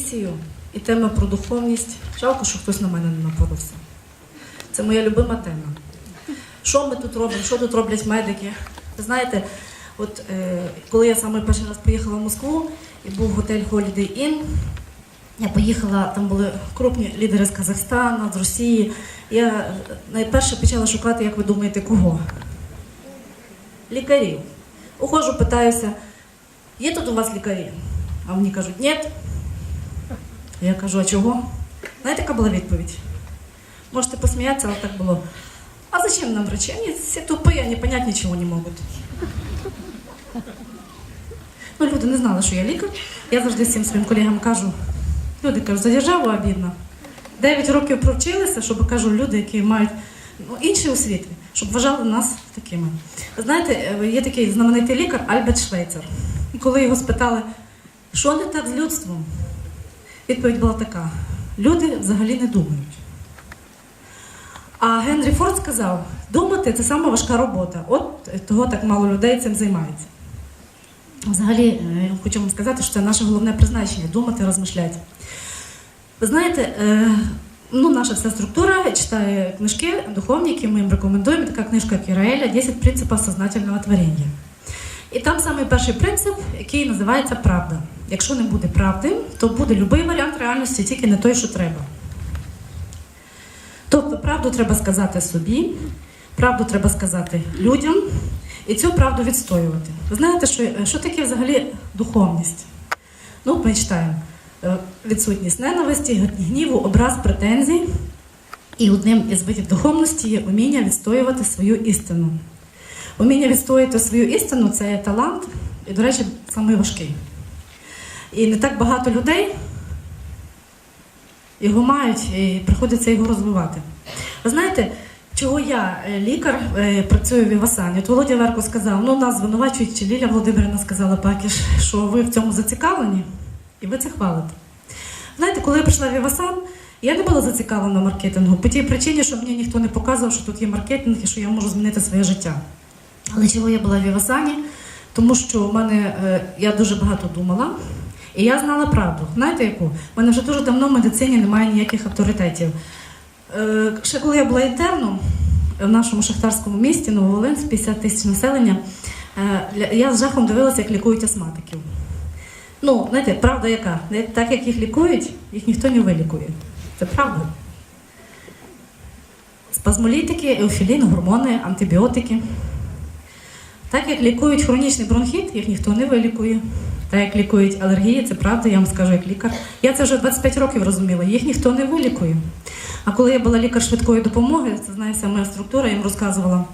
місію і тема про духовність. Жалко, що хтось на мене не напоровся. Це моя любима тема. Що ми тут робимо? Що тут роблять медики? Ви знаєте, от е, коли я саме перший раз поїхала в Москву і був готель Holiday Inn, я поїхала, там були крупні лідери з Казахстану, з Росії. Я найперше почала шукати, як ви думаєте, кого? Лікарів. Ухожу, питаюся, є тут у вас лікарі? А мені кажуть, ні. Я кажу, а чого? Знаєте, яка була відповідь? Можете посміятися, але так було. А зачем нам врачи? Они все тупые, они понять ничего не можуть. Ну, люди не знали, що я лікар. Я завжди всім своїм колегам кажу, люди кажуть, за державу обідно. Дев'ять років провчилися, щоб кажу, люди, які мають ну, інші освіти, щоб вважали нас такими. Знаєте, е, є такий знаменитий лікар Альберт Швейцер. Коли його спитали, що не так з людством, відповідь була така: люди взагалі не думають. А Генрі Форд сказав: думати це сама важка робота. От того так мало людей цим займається. Взагалі, е, я хочу вам сказати, що це наше головне призначення думати, розмишляти. Ви знаєте, е, ну, наша вся структура читає книжки духовні, які ми їм рекомендуємо. Така книжка Кіраеля «10 принципів сознательного творення. І там самий перший принцип, який називається правда. Якщо не буде правди, то буде будь-який варіант реальності, тільки не той, що треба. Тобто правду треба сказати собі, правду треба сказати людям і цю правду відстоювати. Ви знаєте, що, що таке взагалі духовність? Ну, ми читаємо е, відсутність ненависті, гніву, образ, претензій. І одним із видів духовності є уміння відстоювати свою істину. Уміння відстоювати свою істину це є талант, і, до речі, найважкий. І не так багато людей його мають і приходиться його розвивати. Ви знаєте, чого я, е, лікар, е, працюю в Івасані? От Володя Верко сказав, ну нас звинувачують, чи Ліля Володимирівна сказала Пакіш, що ви в цьому зацікавлені, і ви це хвалите. Знаєте, коли я прийшла в Івасан, я не була зацікавлена маркетингу по тій причині, що мені ніхто не показував, що тут є маркетинг і що я можу змінити своє життя. Але чого я була в Івасані? Тому що в мене е, я дуже багато думала, і я знала правду. Знаєте яку? У мене вже дуже давно в медицині немає ніяких авторитетів. Е, ще коли я була інтерном в нашому шахтарському місті, Нововолинськ, 50 тисяч населення, е, я з жахом дивилася, як лікують астматиків. Ну, знаєте, правда яка? Так як їх лікують, їх ніхто не вилікує. Це правда. Спазмолітики, еофілін, гормони, антибіотики. Так як лікують хронічний бронхіт, їх ніхто не вилікує. Так як лікують алергії, це правда, я вам скажу як лікар. Я це вже 25 років розуміла, їх ніхто не вилікує. А коли я була лікар швидкої допомоги, це знає моя структура, я їм розказувала.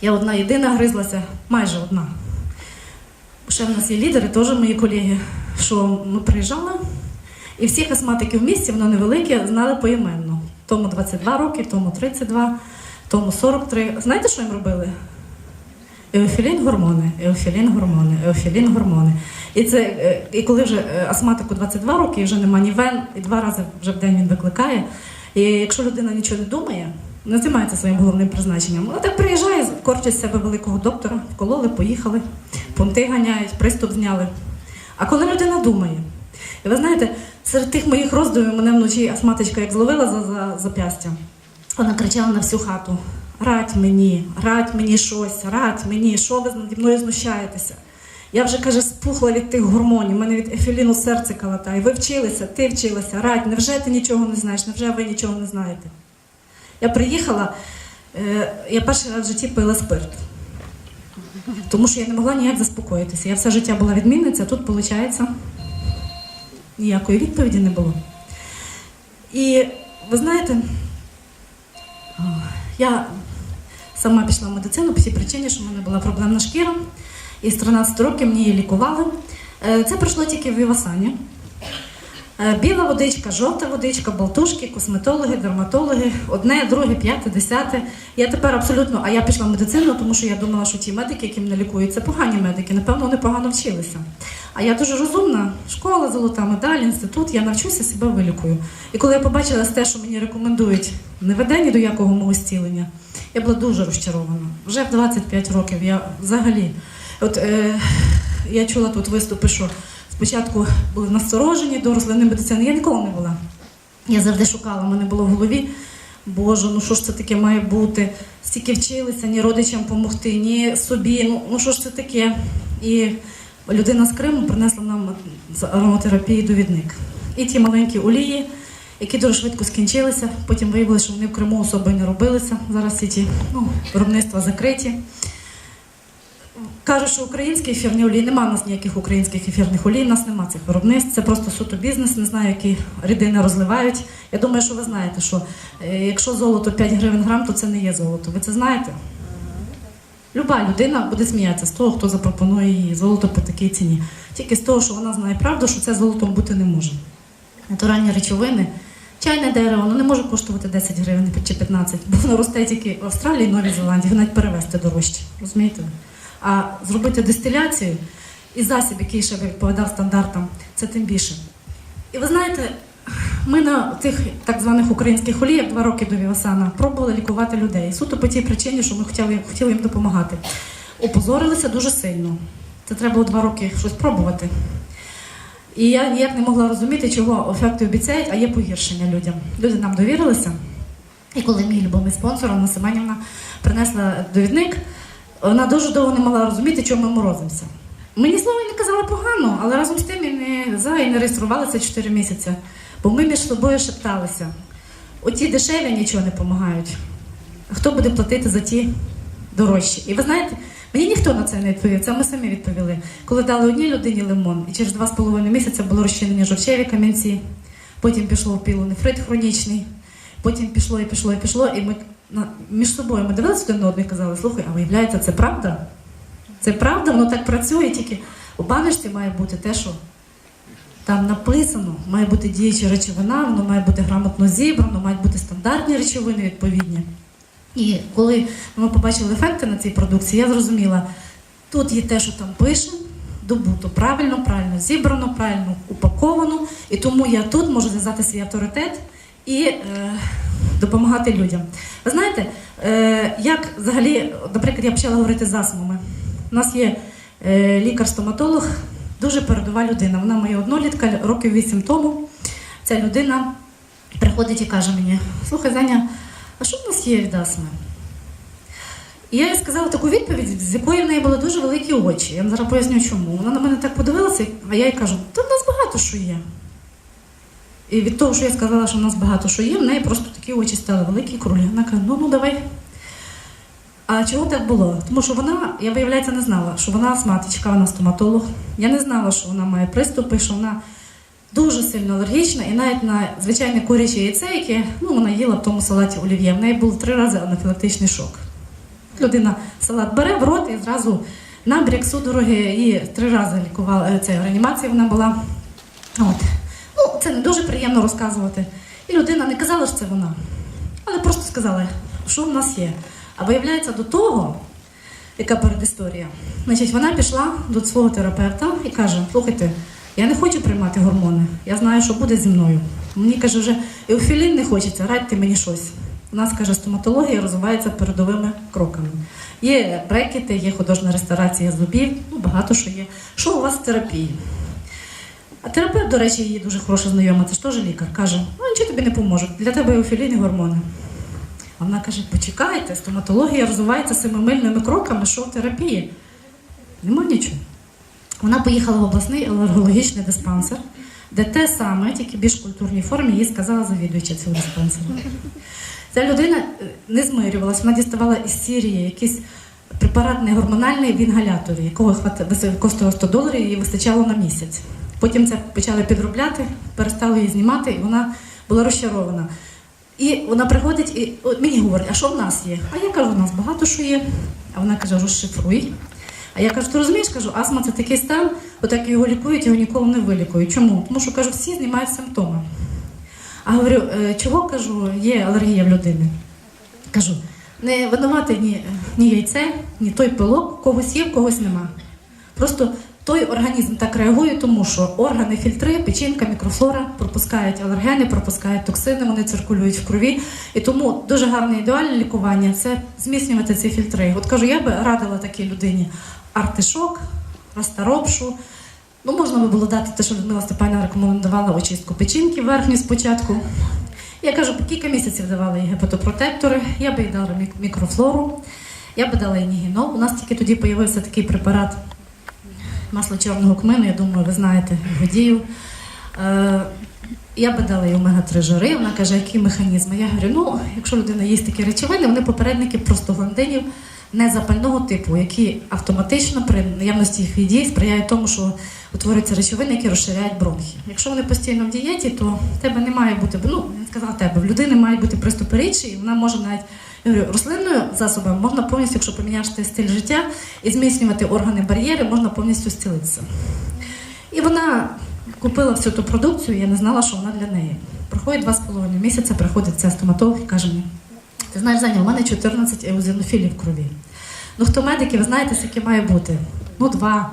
Я одна єдина гризлася, майже одна. Ще в нас є лідери, теж мої колеги, що ми приїжджали, і всіх астматиків в місті, воно невелике, знали поіменно. Тому 22 роки, тому 32, тому 43. Знаєте, що їм робили? Еофілін гормони, еофілін гормони, еофілін гормони. І це е, і коли вже е, астматику 22 роки, і вже нема ні вен, і два рази вже в день він викликає. І якщо людина нічого не думає, не займається своїм головним призначенням, вона так приїжджає, корчить себе великого доктора, вкололи, поїхали, понти ганяють, приступ зняли. А коли людина думає, і ви знаєте, серед тих моїх роздумів мене вночі астматичка як зловила за, за зап'ястя. Вона кричала на всю хату: Радь мені, радь мені щось, радь мені, що ви наді мною знущаєтеся. Я вже каже, спухла від тих гормонів, мене від ефіліну серце калатає. Ви вчилися, ти вчилася, радь, невже ти нічого не знаєш, невже ви нічого не знаєте? Я приїхала, е, я перший раз в житті пила спирт. Тому що я не могла ніяк заспокоїтися. Я все життя була відмінниця, а тут, виходить, ніякої відповіді не було. І ви знаєте, я сама пішла в медицину по тій причині, що в мене була проблемна шкіра, і з 13 років мені її лікували. Е, Це пройшло тільки в Івасані. Е, Біла водичка, жовта водичка, болтушки, косметологи, дерматологи, одне, друге, п'яте, десяте. Я тепер абсолютно, а я пішла в медицину, тому що я думала, що ті медики, які мене лікують, це погані медики. Напевно, вони погано вчилися. А я дуже розумна, школа, золота медаль, інститут, я навчуся себе вилікую. І коли я побачила те, що мені рекомендують, не веде ні до якого мого зцілення, я була дуже розчарована. Вже в 25 років я взагалі. От е, я чула тут виступи, що спочатку були насторожені до рослинної медицини. Я ніколи не була. Я завжди шукала, мене було в голові. Боже, ну що ж це таке має бути? Стільки вчилися ні родичам допомогти, ні собі. Ну, ну що ж це таке? І людина з Криму принесла нам з ароматерапії довідник. І ті маленькі олії, які дуже швидко скінчилися. Потім виявилося, що вони в Криму особо й не робилися. Зараз всі ті ну, виробництва закриті. Кажуть, що українські ефірні олії, немає в нас ніяких українських ефірних олій, у нас немає цих виробництв. Це просто суто бізнес, не знаю, які рідини розливають. Я думаю, що ви знаєте, що е, якщо золото 5 гривень грам, то це не є золото. Ви це знаєте? Люба людина буде сміятися з того, хто запропонує їй золото по такій ціні. Тільки з того, що вона знає правду, що це золотом бути не може. Натуральні речовини. Чайне дерево воно не може коштувати 10 гривень чи 15, бо воно росте тільки в Австралії Новій Зеландії, його навіть перевезти дорожче. Розумієте? А зробити дистиляцію і засіб, який ще відповідав стандартам, це тим більше. І ви знаєте, ми на тих так званих українських оліях два роки до Вівасана пробували лікувати людей. Суто по тій причині, що ми хотіли, хотіли їм допомагати. Опозорилися дуже сильно. Це треба було два роки щось пробувати. І я ніяк не могла розуміти, чого ефекти обіцяють, а є погіршення людям. Люди нам довірилися. І коли мій любимий спонсор Анна Семенівна принесла довідник, вона дуже довго не могла розуміти, чому ми морозимося. Мені слова не казали погано, але разом з тим і не за і не реєструвалися 4 місяці. Бо ми між собою шепталися. Оті дешеві нічого не допомагають. Хто буде платити за ті дорожчі? І ви знаєте, мені ніхто на це не відповів, це ми самі відповіли. Коли дали одній людині лимон, і через два з половиною місяця було розчинені жовчеві камінці, потім пішло пілонефрит хронічний, потім пішло і пішло і пішло, і ми між собою ми дивилися один на одного і казали, слухай, а виявляється, це правда? Це правда, воно так працює, тільки у баночці має бути те, що там написано, має бути діюча речовина, воно має бути грамотно зібрано, мають бути стандартні речовини відповідні. І коли ми побачили ефекти на цій продукції, я зрозуміла, тут є те, що там пише, добуто правильно, правильно зібрано, правильно упаковано. І тому я тут можу зв'язати свій авторитет і е, допомагати людям. Ви знаєте, е, як взагалі, наприклад, я почала говорити з астмами. У нас є е, лікар-стоматолог, дуже передова людина. Вона моя однолітка років вісім тому. Ця людина приходить і каже мені: слухай, Заня, а що в нас є від астми? І я їй сказала таку відповідь, з якої в неї були дуже великі очі. Я зараз поясню, чому. Вона на мене так подивилася, а я їй кажу, та в нас багато що є. І від того, що я сказала, що в нас багато що є, в неї просто такі очі стали великі крулі. Вона каже, ну ну давай. А чого так було? Тому що вона, я виявляється, не знала, що вона астматичка, вона стоматолог. Я не знала, що вона має приступи, що вона дуже сильно алергічна, і навіть на звичайне куряче яйце, яке ну, вона їла в тому салаті олів'є, в неї був три рази анафілактичний шок. Людина салат бере в рот і зразу набряк судороги, і три рази лікувала е, це реанімація вона була. От. Ну, це не дуже приємно розказувати. І людина не казала, що це вона, але просто сказала, що в нас є. А виявляється, до того, яка передісторія, значить, вона пішла до свого терапевта і каже: слухайте, я не хочу приймати гормони, я знаю, що буде зі мною. Мені каже, вже еофілін не хочеться, радьте мені щось. У нас каже, стоматологія розвивається передовими кроками. Є брекети, є художня реставрація зубів, ну багато що є. Що у вас в терапії? А терапевт, до речі, її дуже хороша знайома, це ж теж лікар. Каже: ну нічого тобі не поможе. Для тебе еофілін гормони. А вона каже: почекайте, стоматологія розвивається семимильними кроками, що в терапії? Нема нічого. Вона поїхала в обласний алергологічний диспансер, де те саме, тільки в більш культурній формі, їй сказала завідувача цього диспансеру. Ця людина е, не змирювалася, вона діставала із Сірії якийсь препарат не гормональний в інгаляторі, якого коштував 100 доларів, їй вистачало на місяць. Потім це почали підробляти, перестали її знімати, і вона була розчарована. І вона приходить і мені говорить, а що в нас є? А я кажу, у нас багато що є. А вона каже, розшифруй. А я кажу, ти розумієш, кажу, астма це такий стан, отак його лікують, його ніколи не вилікують. Чому? Тому що кажу, всі знімають симптоми. А говорю, «Е, чого кажу, є алергія в людини? Кажу, не винувати ні, ні яйце, ні той пилок, когось є, когось нема. Просто той організм так реагує, тому що органи, фільтри, печінка, мікрофлора пропускають алергени, пропускають токсини, вони циркулюють в крові. І тому дуже гарне ідеальне лікування це зміцнювати ці фільтри. От кажу, я би радила такій людині артишок, расторопшу, Ну, можна би було дати те, що Людмила Степанівна рекомендувала очистку печінки верхню спочатку. Я кажу, кілька місяців давала їй гепатопротектори, я би їй дала мікрофлору, я би дала їй нігінол. У нас тільки тоді з'явився такий препарат масло чорного кмину, я думаю, ви знаєте його дію. Е, я би дала їй омега-3 жири, вона каже, які механізми. Я говорю, ну, якщо людина їсть такі речовини, вони попередники простагландинів незапального типу, які автоматично при наявності їх їді сприяють тому, що утворюються речовини, які розширяють бронхи. Якщо вони постійно в дієті, то в тебе не має бути, ну, я сказала тебе, в людини мають бути приступи річі, і вона може навіть рослинною засобами можна повністю, якщо поміняєш ти стиль життя і зміцнювати органи бар'єри, можна повністю зцілитися. І вона купила всю ту продукцію, я не знала, що вона для неї. Проходить два з половиною місяця, приходить ця стоматолог і каже мені: ти знаєш, Заня, у мене 14 еозинофілів в крові. Ну хто медики, ви знаєте, скільки має бути? Ну, два.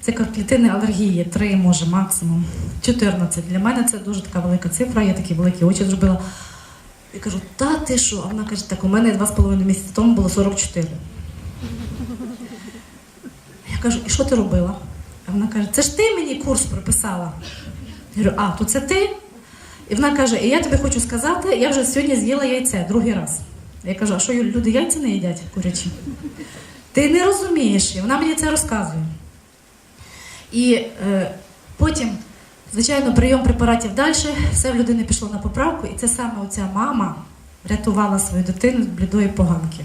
Це клітини алергії, три, може, максимум. 14. Для мене це дуже така велика цифра, я такі великі очі зробила. Я кажу, та ти що? А вона каже, так у мене два з половиною місяці тому було 44. Я кажу, і що ти робила? А вона каже, це ж ти мені курс прописала. Я говорю, а, то це ти? І вона каже, і я тобі хочу сказати, я вже сьогодні з'їла яйце другий раз. Я кажу, а що люди яйця не їдять курячі? Ти не розумієш, і вона мені це розказує. І е, потім, звичайно, прийом препаратів далі, все в людини пішло на поправку, і це саме оця мама рятувала свою дитину з блідої поганки.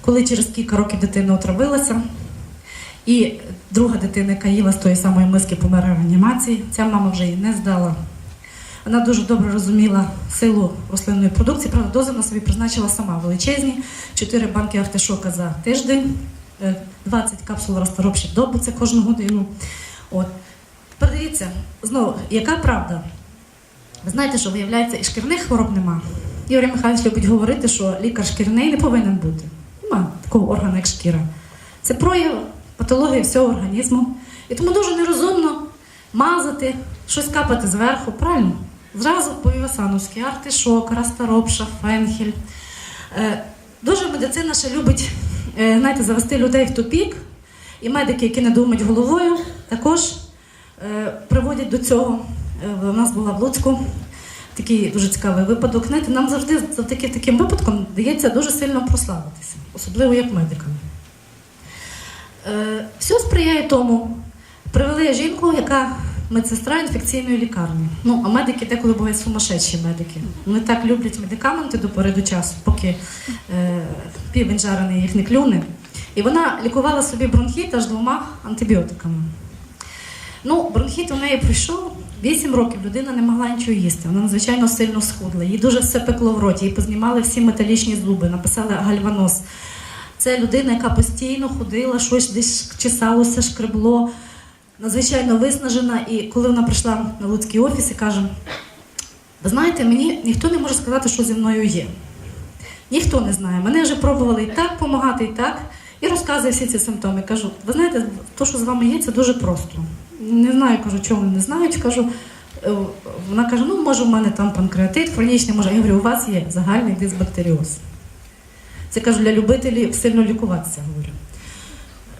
Коли через кілька років дитина отравилася, і друга дитина, яка їла з тої самої миски, померла в реанімації, ця мама вже її не здала. Вона дуже добре розуміла силу рослинної продукції. Правда, дози вона собі призначила сама величезні. 4 банки артишока за тиждень, е, 20 капсул розторопші добу, це кожну годину. От. Тепер дивіться, знову, яка правда? Ви знаєте, що виявляється, і шкірних хвороб нема. Юрій Михайлович любить говорити, що лікар шкірний не повинен бути. Нема такого органу, як шкіра. Це прояв патології всього організму. І тому дуже нерозумно мазати, щось капати зверху, правильно? Зразу по Івасановськи, артишок, расторопша, фенхель. Е, дуже медицина ще любить е, знаєте, завести людей в тупік, і медики, які не думають головою, також е, приводять до цього. Е, У нас була в Луцьку такий дуже цікавий випадок. Знаєте, нам завжди завдяки таким випадкам дається дуже сильно прославитися, особливо як медикам. Е, все сприяє тому. Привели жінку, яка медсестра інфекційної лікарні. Ну, а медики деколи бувають сумасшедші медики. Вони так люблять медикаменти до пори до часу, поки е, півень їх не клюне. І вона лікувала собі бронхіт аж двома антибіотиками. Ну, бронхіт у неї пройшов. 8 років людина не могла нічого їсти. Вона надзвичайно сильно схудла. Їй дуже все пекло в роті, їй познімали всі металічні зуби, написали гальваноз. Це людина, яка постійно ходила, щось десь чесалося, шкребло, надзвичайно виснажена. І коли вона прийшла на Луцький офіс і каже: ви знаєте, мені ніхто не може сказати, що зі мною є. Ніхто не знає. Мене вже пробували і так допомагати, і так. І розказує всі ці симптоми. Кажу, ви знаєте, то, що з вами є, це дуже просто. Не знаю, кажу, чого не знають. Кажу, е, вона каже: ну, може, у мене там панкреатит, хронічний, може. Я говорю, у вас є загальний дисбактеріоз. Це кажу для любителів сильно лікуватися, говорю.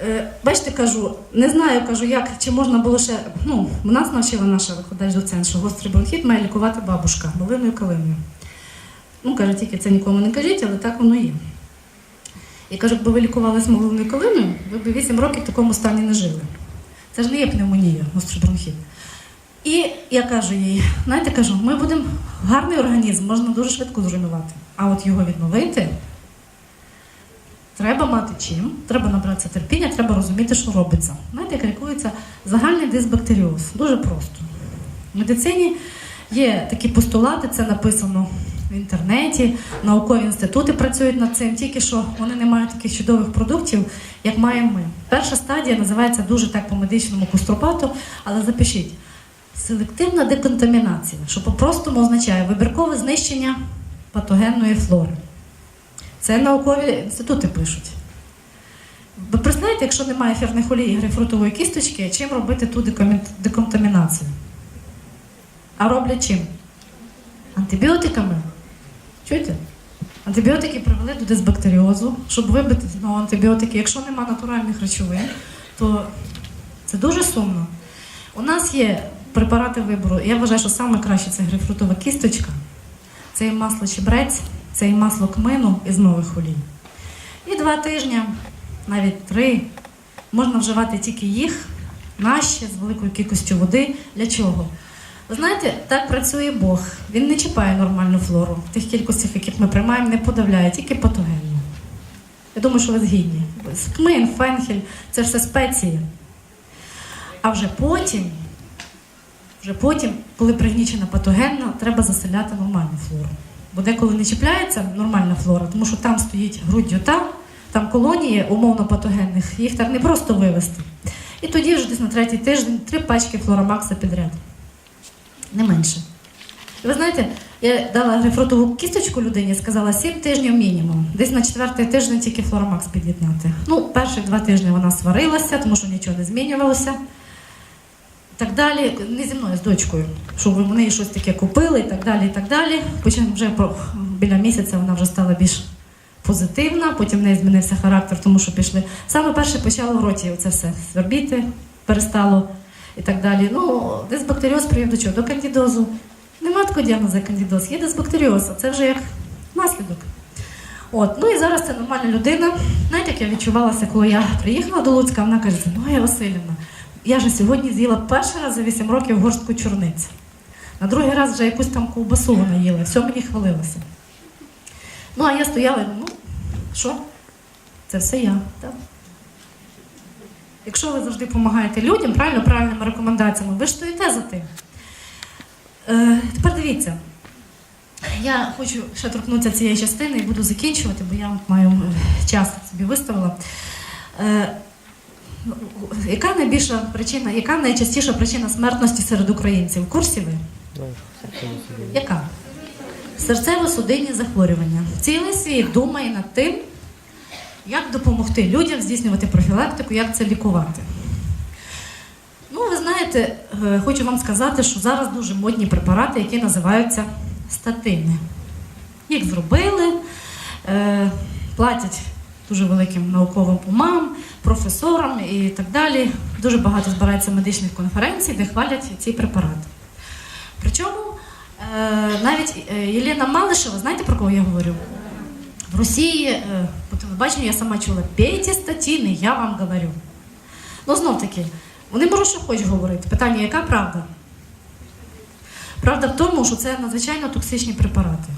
Е, бачите, кажу, не знаю, кажу, як чи можна було ще. Ну, нас навчила наша викладач доцент, що гострий бронхіт має лікувати бабушка малиною калиною. Ну, каже, тільки це нікому не кажіть, але так воно є. І кажу, якби ви лікувалися малиною калиною, ви б 8 років в такому стані не жили. Це ж не є пневмонія, гострий бронхіт. І я кажу їй, знаєте, кажу, ми будемо гарний організм, можна дуже швидко зруйнувати. А от його відновити треба мати чим, треба набратися терпіння, треба розуміти, що робиться. Знаєте, як лікується загальний дисбактеріоз. Дуже просто. В медицині є такі постулати, це написано в інтернеті, наукові інститути працюють над цим, тільки що вони не мають таких чудових продуктів, як маємо ми. Перша стадія називається дуже так по-медичному кустропату, але запишіть. Селективна деконтамінація, що по-простому означає вибіркове знищення патогенної флори. Це наукові інститути пишуть. Ви представляєте, якщо немає ефірних олій і грейпфрутової кісточки, чим робити ту деконтамінацію? А роблять чим? Антибіотиками. Чуєте? Антибіотики привели до дисбактеріозу, щоб вибити знову антибіотики. Якщо нема натуральних речовин, то це дуже сумно. У нас є препарати вибору. Я вважаю, що саме краще це грейпфрутова кісточка, це і масло чебрець, це і масло кмину із нових олій. І два тижні, навіть три, можна вживати тільки їх, наші, з великою кількістю води. Для чого? Ви знаєте, так працює Бог. Він не чіпає нормальну флору. Тих кількостях, яких ми приймаємо, не подавляє, тільки патогенну. Я думаю, що ви згідні. Кмин, фенхель це все спеції. А вже потім, вже потім, коли пригнічена патогенна, треба заселяти нормальну флору. Бо деколи не чіпляється нормальна флора, тому що там стоїть груддю та, там колонії умовно патогенних, їх так не просто вивезти. І тоді вже десь на третій тиждень три пачки флорамакса підряд. Не менше. І ви знаєте, я дала грейпфрутову кісточку людині, сказала 7 тижнів мінімум. Десь на четвертий тиждень тільки флорамакс під'єднати. Ну, перші два тижні вона сварилася, тому що нічого не змінювалося. Так далі, не зі мною, з дочкою, щоб вони щось таке купили і так далі. і так далі. Потім вже біля місяця вона вже стала більш позитивна, потім в неї змінився характер, тому що пішли. Саме перше почало в роті це все свербіти, перестало і так далі. Ну, дисбактеріоз привів до чого? До кандідозу. Нема такого діагнозу кандідоз, є дисбактеріоз, а це вже як наслідок. От, ну і зараз це нормальна людина. Знаєте, як я відчувалася, коли я приїхала до Луцька, вона каже, Зиноя Васильівна, я ж сьогодні з'їла перший раз за 8 років горстку чорниць. На другий раз вже якусь там ковбасу вона їла, все мені хвалилося. Ну, а я стояла, ну, що? Це все я. Так? Якщо ви завжди допомагаєте людям, правильно, правильними рекомендаціями, ви ж стоїте за тим. Е, тепер дивіться. Я хочу ще торкнутися цієї частини і буду закінчувати, бо я маю час собі виставила. Е, яка найбільша причина, яка найчастіша причина смертності серед українців? В курсі ви? Яка? Серцево-судинні захворювання. Цілий світ думає над тим, як допомогти людям здійснювати профілактику, як це лікувати. Ну, ви знаєте, е, хочу вам сказати, що зараз дуже модні препарати, які називаються статини. Їх зробили, е, платять дуже великим науковим умам, професорам і так далі. Дуже багато збирається медичних конференцій, де хвалять ці препарати. Причому е, навіть е, Єлена Малишева, знаєте про кого я говорю? В Росії е, по телебаченню я сама чула пейте статини, я вам говорю. Ну, знов таки, вони можуть що хочуть говорити. Питання, яка правда? Правда в тому, що це надзвичайно токсичні препарати.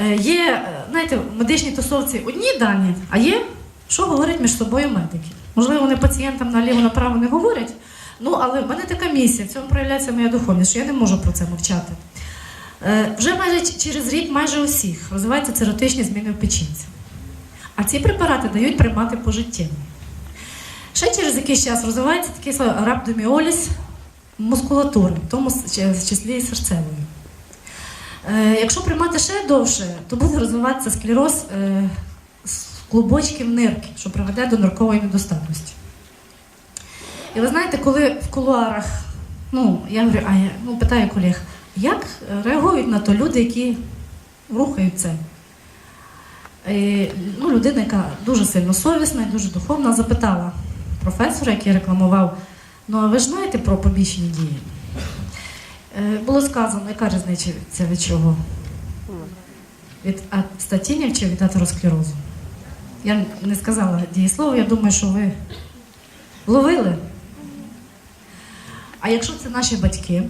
Е, Є, е, знаєте, в медичній тусовці одні дані, а є, що говорять між собою медики. Можливо, вони пацієнтам наліво-направо не говорять, ну але в мене така місія, в цьому проявляється моя духовність, що я не можу про це мовчати. Е, Вже майже через рік майже усіх розвиваються циротичні зміни в печінці. А ці препарати дають приймати пожиттєво. Ще через якийсь час розвивається такий рhabdomyolis мускулатури, в тому числі і серцевої. Е, якщо приймати ще довше, то буде розвиватися склероз е, з клубочків нирки, що приведе до ниркової недостатності. І ви знаєте, коли в кулуарах, ну, я говорю, а я ну, питаю колег, як реагують на то люди, які рухають це? Ну, людина, яка дуже сильно совісна і дуже духовна, запитала професора, який рекламував, ну а ви ж знаєте про побічні дії? Е, Було сказано, яка різниця від чого? Від статінів чи від атеросклерозу? Я не сказала дієслово, я думаю, що ви ловили. А якщо це наші батьки,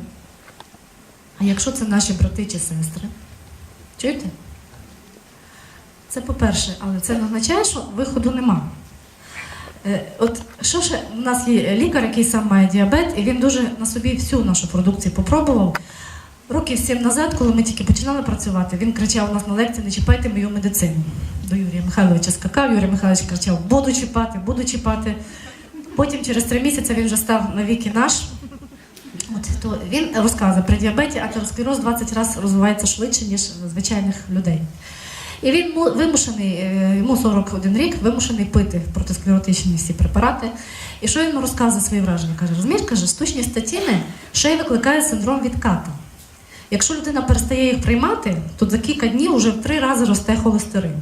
а якщо це наші брати чи сестри, чуєте? Це по-перше, але це не означає, що виходу нема. Е, От що ще у нас є лікар, який сам має діабет, і він дуже на собі всю нашу продукцію попробував. Років сім назад, коли ми тільки починали працювати, він кричав у нас на лекції, не чіпайте мою медицину. До Юрія Михайловича скакав, Юрій Михайлович кричав, буду чіпати, буду чіпати. Потім через три місяці він вже став навіки наш. От, то він розказує при діабеті, атеросклероз 20 разів розвивається швидше, ніж звичайних людей. І він вимушений, е, йому 41 рік, вимушений пити протисклеротичні всі препарати. І що він розказує свої враження? Каже, розумієш, каже, штучні статіни ще й викликає синдром відката. Якщо людина перестає їх приймати, то за кілька днів вже в три рази росте холестерин.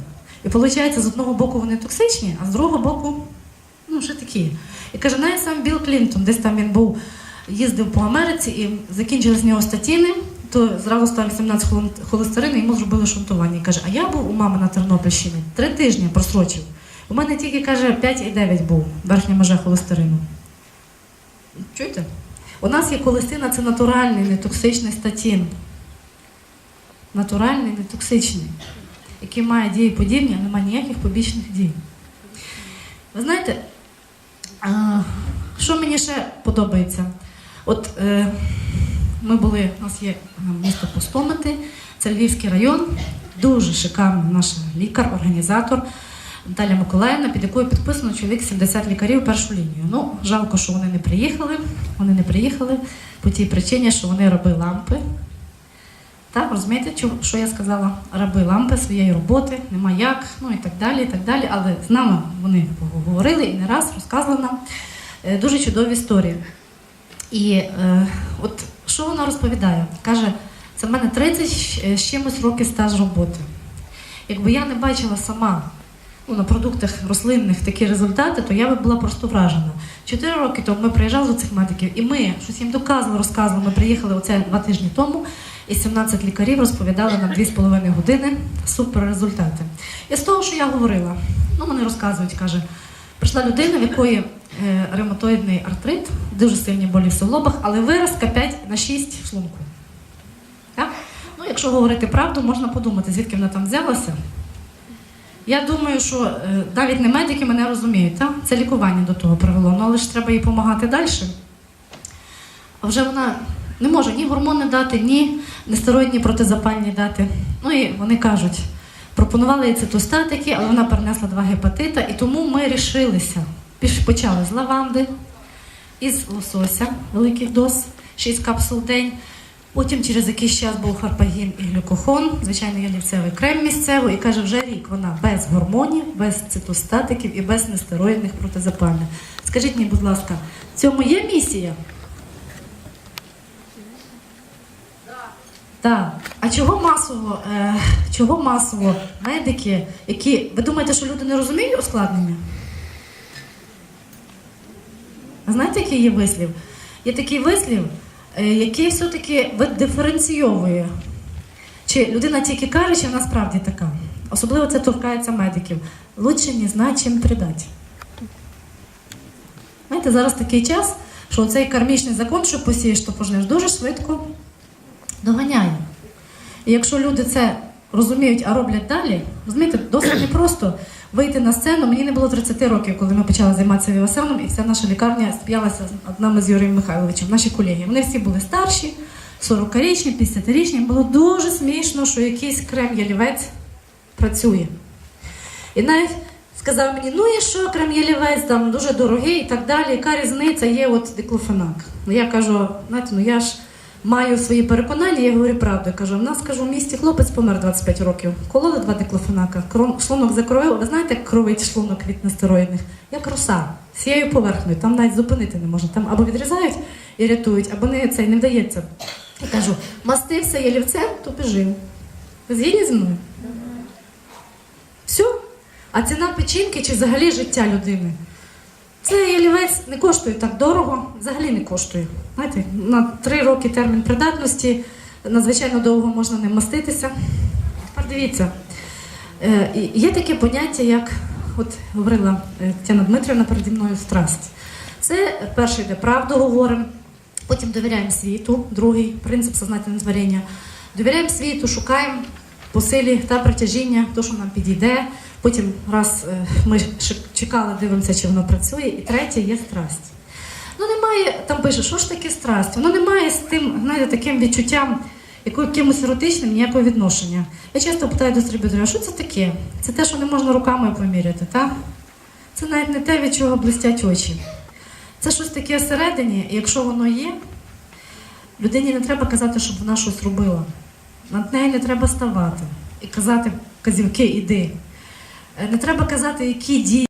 І виходить, з одного боку вони токсичні, а з другого боку, ну, ще такі. І каже, навіть сам Білл Клінтон, десь там він був їздив по Америці і закінчились в нього статіни, то зразу став 17 холон- холестерину, йому зробили шунтування. І каже, а я був у мами на Тернопільщині три тижні просрочив. У мене тільки каже 5,9 був верхня межа холестерину. Чуєте? У нас є холестина, це натуральний, нетоксичний статін. Натуральний, нетоксичний, який має дії подібні, а немає ніяких побічних дій. Ви знаєте, що мені ще подобається? От е, ми були, у нас є е, місто Пустомити, це Львівський район, дуже шикарна наша лікар, організатор Наталя Миколаївна, під якою підписано чоловік 70 лікарів першу лінію. Ну, жалко, що вони не приїхали. Вони не приїхали по тій причині, що вони раби лампи. Так, розумієте, що я сказала? Раби лампи своєї роботи, нема як, ну і так далі, і так далі. Але з нами вони поговорили і не раз розказували нам е, дуже чудові історії. І е, от що вона розповідає? Каже, це в мене 30 з чимось років стаж роботи. Якби я не бачила сама ну, на продуктах рослинних такі результати, то я би була просто вражена. Чотири роки тому ми приїжджали до цих медиків, і ми щось їм доказували, розказували. Ми приїхали оце два тижні тому, і 17 лікарів розповідали нам 2,5 години супер результати. І з того, що я говорила, ну вони розказують, каже, прийшла людина, в якої е, ревматоїдний артрит, дуже сильні болі в суглобах, але виразка 5 на 6 в шлунку. Так? Ну, якщо говорити правду, можна подумати, звідки вона там взялася. Я думаю, що е, навіть не медики мене розуміють, так? це лікування до того привело, ну але ж треба їй допомагати далі. А вже вона не може ні гормони дати, ні нестероїдні протизапальні дати. Ну і вони кажуть, пропонували їй цитостатики, але вона перенесла два гепатита, і тому ми рішилися. Почали з лаванди, із лосося великих доз, 6 капсул в день. Потім через якийсь час був харпагін і глюкохон, звичайно, ялівцевий крем місцевий, і каже, вже рік вона без гормонів, без цитостатиків і без нестероїдних протизапальних. Скажіть мені, будь ласка, в цьому є місія? Так. А чого масово, е, чого масово медики, які. Ви думаєте, що люди не розуміють ускладнення? Знаєте, який є вислів? Є такий вислів, е, який все-таки диференційовує. Чи людина тільки каже, чи вона справді така. Особливо це торкається медиків. Лучше не знати, чим придати. Знаєте, зараз такий час, що цей кармічний закон, що посієш, то пожнеш, дуже швидко доганяє. І якщо люди це розуміють, а роблять далі, розумієте, досить непросто вийти на сцену. Мені не було 30 років, коли ми почали займатися вівасаном, і вся наша лікарня сп'ялася з нами з Юрієм Михайловичем, наші колеги. Вони всі були старші, 40-річні, 50-річні. Було дуже смішно, що якийсь крем ялівець працює. І навіть сказав мені, ну і що, крем ялівець там дуже дорогий і так далі. Яка різниця є от диклофенак. Ну я кажу, знаєте, ну я ж маю свої переконання, я говорю правду. Кажу, в нас кажу, в місті хлопець помер 25 років. Кололи два диклофенака, шлунок закровив. Ви знаєте, як кровить шлунок від нестероїдних? Як роса, всією поверхнею. Там навіть зупинити не можна. Там або відрізають і рятують, або не це не вдається. Я кажу, мастився ялівцем, то біжив. Ви згідні зі мною? Все. А ціна печінки чи взагалі життя людини? Це ялівець не коштує так дорого, взагалі не коштує. Знаєте, на три роки термін придатності надзвичайно довго можна не маститися. Тепер дивіться, е, є таке поняття, як от говорила е, Тетяна Дмитрівна переді мною страсть. Це перше йде правду говоримо, потім довіряємо світу, другий принцип сознательного творення. Довіряємо світу, шукаємо по силі та притяжіння, то, що нам підійде. Потім раз е, ми чекали, дивимося, чи воно працює. І третє є страсть. Ну, немає, там пише, що ж таке страсть? Воно не має з тим, знаєте, таким відчуттям, якимось еротичним ніякого відношення. Я часто питаю дистриб'юторів, а що це таке? Це те, що не можна руками поміряти, так? Це навіть не те, від чого блистять очі. Це щось таке всередині, і якщо воно є, людині не треба казати, щоб вона щось робила. Над нею не треба ставати і казати казівки, іди. Е, Не треба казати, які дії.